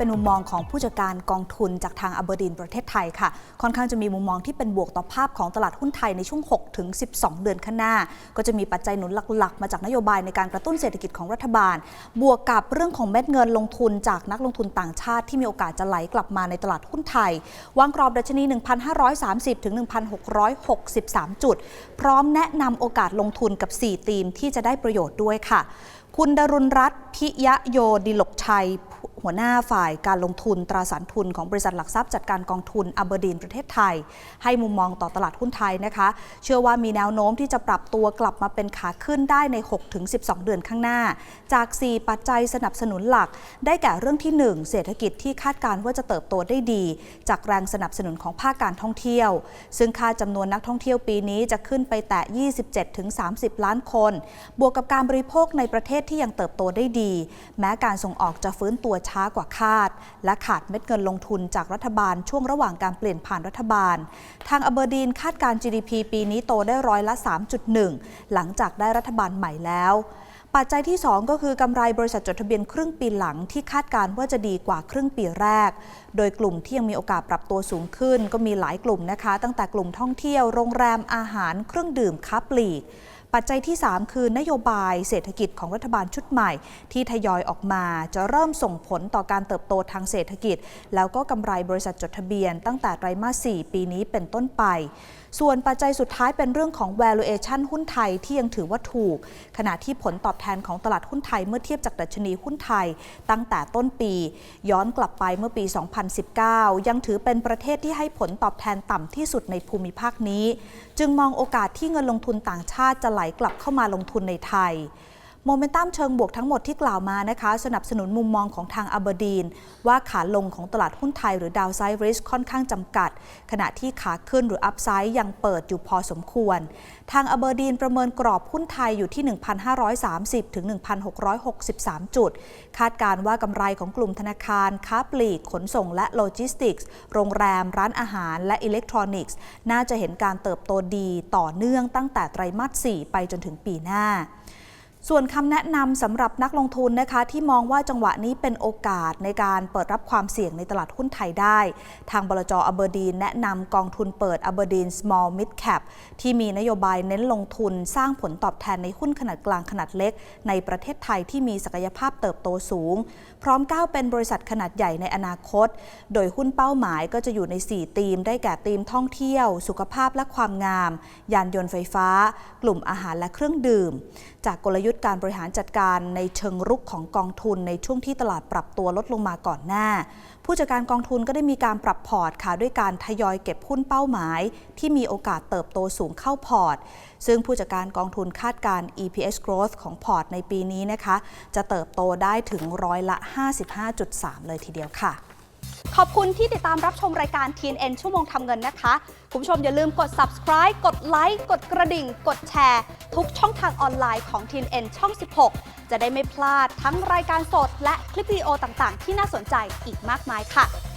เป็นมุมมองของผู้จัดการกองทุนจากทางอเบอร์ดินประเทศไทยค่ะ ค่อนข้างจะมีมุมมองที่เป็นบวกต่อภาพของตลาดหุ้นไทยในช่วง 6 ถึง 12 เดือนข้างหน้า ก็จะมีปัจจัยหนุนหลัก ๆ มาจากนโยบายในการกระตุ้นเศรษฐกิจของรัฐบาล บวกกับเรื่องของเม็ดเงินลงทุนจากนักลงทุนต่างชาติที่มีโอกาสจะไหลกลับมาในตลาดหุ้นไทย วางกรอบดัชนี 1,530 ถึง 1,663 จุด พร้อมแนะนำโอกาสลงทุนกับ 4 ธีมที่จะได้ประโยชน์ด้วยค่ะ คุณดรุณรัตน์พิยะโยดิลกชัย หัวหน้าฝ่ายการลงทุนตราสารทุนของบริษัทหลักทรัพย์จัดการกองทุนอเบอร์ดีนประเทศไทย ให้มุมมองต่อตลาดหุ้นไทยนะคะ เชื่อว่ามีแนวโน้มที่จะปรับตัวกลับมาเป็นขาขึ้นได้ใน 6-12 เดือนข้างหน้า จาก 4 ปัจจัยสนับสนุนหลัก ได้แก่เรื่องที่ 1 เศรษฐกิจที่คาดการณ์ว่าจะเติบโตได้ดี จากแรงสนับสนุนของภาคการท่องเที่ยว ซึ่งคาดจำนวนนักท่องเที่ยวปีนี้จะขึ้นไปแตะ 27-30 ล้านคน บวกกับการบริโภคในประเทศที่ยังเติบโตได้ดี แม้การส่งออกจะฟื้นตัวช้ากว่าคาด และขาดเม็ดเงินลงทุนจากรัฐบาลช่วงระหว่างการเปลี่ยนผ่านรัฐบาล ทางอเบอร์ดีนคาดการ GDP ปีนี้โตได้ร้อยละ 3.1 หลังจากได้รัฐบาลใหม่แล้วปัจจัยที่ 2 ก็คือกำไรบริษัทจดทะเบียนครึ่งปีหลังที่คาดการว่าจะดีกว่าครึ่งปีแรก โดยกลุ่มที่ยังมีโอกาสปรับตัวสูงขึ้น ก็มีหลายกลุ่มนะคะ ตั้งแต่กลุ่มท่องเที่ยว โรงแรมอาหารเครื่องดื่มค้าปลีก ปัจจัยที่ 3 คือนโยบายเศรษฐกิจของรัฐบาลชุดใหม่ ที่ทยอยออกมาจะเริ่มส่งผลต่อการเติบโตทางเศรษฐกิจ แล้วก็กำไรบริษัทจดทะเบียน ตั้งแต่ไตรมาส 4 ปีนี้เป็นต้นไป ส่วนปัจจัยสุดท้ายเป็นเรื่องของ valuation หุ้นไทยที่ยังถือว่าถูก ขณะที่ผลตอบแทนของตลาดหุ้นไทยเมื่อเทียบจากดัชนีหุ้นไทย ตั้งแต่ต้นปี ย้อนกลับไปเมื่อปี 2019 ยังถือเป็นประเทศที่ให้ผลตอบแทนต่ำที่สุดในภูมิภาคนี้ จึงมองโอกาสที่เงินลงทุนต่างชาติจะไหลกลับเข้ามาลงทุนในไทย โมเมนตัมเชิงบวกทั้งหมดที่กล่าวมานะคะ สนับสนุนมุมมองของทางอเบอร์ดีน ว่าขาลงของตลาดหุ้นไทยหรือดาวไซด์ริสค่อนข้างจำกัด ขณะที่ขาขึ้นหรืออัพไซด์ยังเปิดอยู่พอสมควร ทางอเบอร์ดีนประเมินกรอบหุ้นไทยอยู่ที่ 1,530 ถึง 1,663 จุด คาดการณ์ว่ากำไรของกลุ่มธนาคาร ค้าปลีก ขนส่งและโลจิสติกส์ โรงแรม ร้านอาหาร และอิเล็กทรอนิกส์ น่าจะเห็นการเติบโตดีต่อเนื่องตั้งแต่ไตรมาส 4 ไปจนถึงปีหน้า ส่วนคำแนะนำสำหรับนักลงทุนนะคะ ที่มองว่าจังหวะนี้เป็นโอกาสในการเปิดรับความเสี่ยงในตลาดหุ้นไทยได้ ทางบลจอเบอร์ดีนแนะนำกองทุนเปิดอเบอร์ดีน Small Mid Cap ที่มีนโยบายเน้นลงทุนสร้างผลตอบแทนในหุ้นขนาดกลางขนาดเล็ก ในประเทศไทยที่มีศักยภาพเติบโตสูง พร้อมก้าวเป็นบริษัทขนาดใหญ่ในอนาคต โดยหุ้นเป้าหมายก็จะอยู่ใน 4 ธีม ได้แก่ธีมท่องเที่ยว สุขภาพและความงาม ยานยนต์ไฟฟ้า กลุ่มอาหารและเครื่องดื่ม จากกลยุทธทธ์การบริหารจัดการในเชิงรุกของกองทุนในช่วงที่ตลาดปรับตัวลดลงมาก่อนหน้า ผู้จัดการกองทุนก็ได้มีการปรับพอร์ตค่ะด้วยการทยอยเก็บหุ้นเป้าหมาย ที่มีโอกาสเติบโตสูงเข้าพอร์ต ซึ่งผู้จัดการกองทุนคาดการ EPS growth ของพอร์ตในปีนี้นะคะ จะเติบโตได้ถึงร้อยละ 55.3 เลยทีเดียวค่ะ ขอบคุณที่ติดตามรับชมรายการ TNN ชั่วโมงทำเงินนะคะ คุณผู้ชมอย่าลืมกด subscribe กดไลค์ กดกระดิ่ง กดแชร์ ทุกช่องทางออนไลน์ของ TNN ช่อง 16 จะได้ไม่พลาดทั้งรายการสดและคลิปวิดีโอต่างๆ ที่น่าสนใจอีกมากมายค่ะ